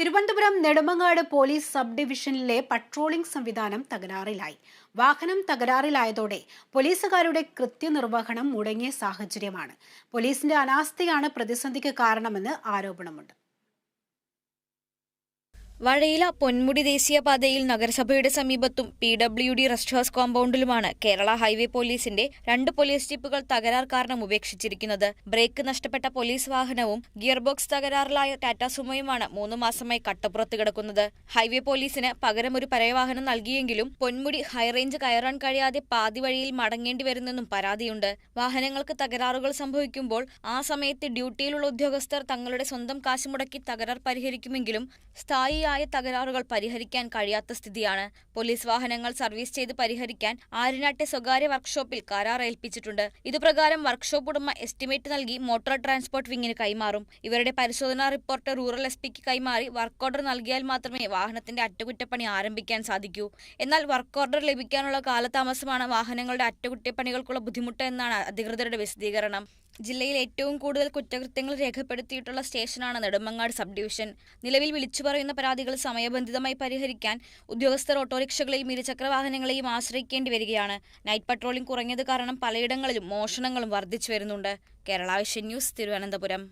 Thiruvananthapuram Nedumangad police sub ഡിവിഷനിലെ patrolling സംവിധാനം തകരാറിലായി. വാഹനം തകരാറിലായതോടെ പോലീസുകാരുടെ കൃത്യനിർവഹണം മുടങ്ങിയ സാഹചര്യമാണ്. പോലീസിന്റെ അനാസ്ഥയാണ് പ്രതിസന്ധിക്ക് കാരണമെന്ന് ആരോപണമുണ്ട്. വഴയില പൊന്മുടി ദേശീയപാതയിൽ നഗരസഭയുടെ സമീപത്തും P W D rest house കോമ്പൌണ്ടിലുമാണ് Kerala highway പോലീസിന്റെ രണ്ട് പോലീസ് ജീപ്പുകൾ തകരാർ കാരണം ഉപേക്ഷിച്ചിരിക്കുന്നത്. ബ്രേക്ക് നഷ്ടപ്പെട്ട പോലീസ് വാഹനവും ഗിയർ ബോക്സ് തകരാറിലായ ടാറ്റ സുമയുമാണ് മൂന്ന് മാസമായി കട്ടപ്പുറത്ത് കിടക്കുന്നത്. ഹൈവേ പോലീസിന് പകരം ഒരു പരയവാഹനം നൽകിയെങ്കിലും പൊന്മുടി ഹൈറേഞ്ച് കയറാൻ കഴിയാതെ പാതി വഴിയിൽ മടങ്ങേണ്ടി വരുന്നെന്നും പരാതിയുണ്ട്. വാഹനങ്ങൾക്ക് തകരാറുകൾ സംഭവിക്കുമ്പോൾ ആ സമയത്ത് ഡ്യൂട്ടിയിലുള്ള ഉദ്യോഗസ്ഥർ തങ്ങളുടെ സ്വന്തം കാശ് മുടക്കി തകരാർ പരിഹരിക്കുമെങ്കിലും സ്ഥായിയായ തകരാറുകൾ പരിഹരിക്കാൻ കഴിയാത്ത സ്ഥിതിയാണ്. പോലീസ് വാഹനങ്ങൾ സർവീസ് ചെയ്ത് പരിഹരിക്കാൻ ആര്യനാട്ടെ സ്വകാര്യ വർക്ക്ഷോപ്പിൽ കരാർ ഏൽപ്പിച്ചിട്ടുണ്ട് ഇതുപ്രകാരം വർക്ക്ഷോപ്പ് ഉടമ എസ്റ്റിമേറ്റ് നൽകി മോട്ടോർ ട്രാൻസ്പോർട്ട് വിങ്ങിന് കൈമാറും. ഇവരുടെ പരിശോധനാ റിപ്പോർട്ട് റൂറൽ എസ് പിക്ക് കൈമാറി വർക്ക് ഓർഡർ നൽകിയാൽ മാത്രമേ വാഹനത്തിന്റെ അറ്റകുറ്റപ്പണി ആരംഭിക്കാൻ സാധിക്കൂ. എന്നാൽ വർക്ക് ഓർഡർ ലഭിക്കാനുള്ള കാലതാമസമാണ് വാഹനങ്ങളുടെ അറ്റകുറ്റപ്പണികൾക്കുള്ള ബുദ്ധിമുട്ട് എന്നാണ് അധികൃതരുടെ വിശദീകരണം. ജില്ലയിൽ ഏറ്റവും കൂടുതൽ കുറ്റകൃത്യങ്ങൾ രേഖപ്പെടുത്തിയിട്ടുള്ള സ്റ്റേഷനാണ് നെടുമങ്ങാട് സബ് ഡിവിഷൻ. നിലവിൽ വിളിച്ചു പറയുന്ന പരാതികൾ സമയബന്ധിതമായി പരിഹരിക്കാൻ ഉദ്യോഗസ്ഥർ ഓട്ടോറിക്ഷകളെയും ഇരുചക്ര വാഹനങ്ങളെയും ആശ്രയിക്കേണ്ടി വരികയാണ്. നൈറ്റ് പട്രോളിംഗ് കുറഞ്ഞത് കാരണം പലയിടങ്ങളിലും മോഷണങ്ങളും വർദ്ധിച്ചു വരുന്നുണ്ട്. Kerala vision news Thiruvananthapuram.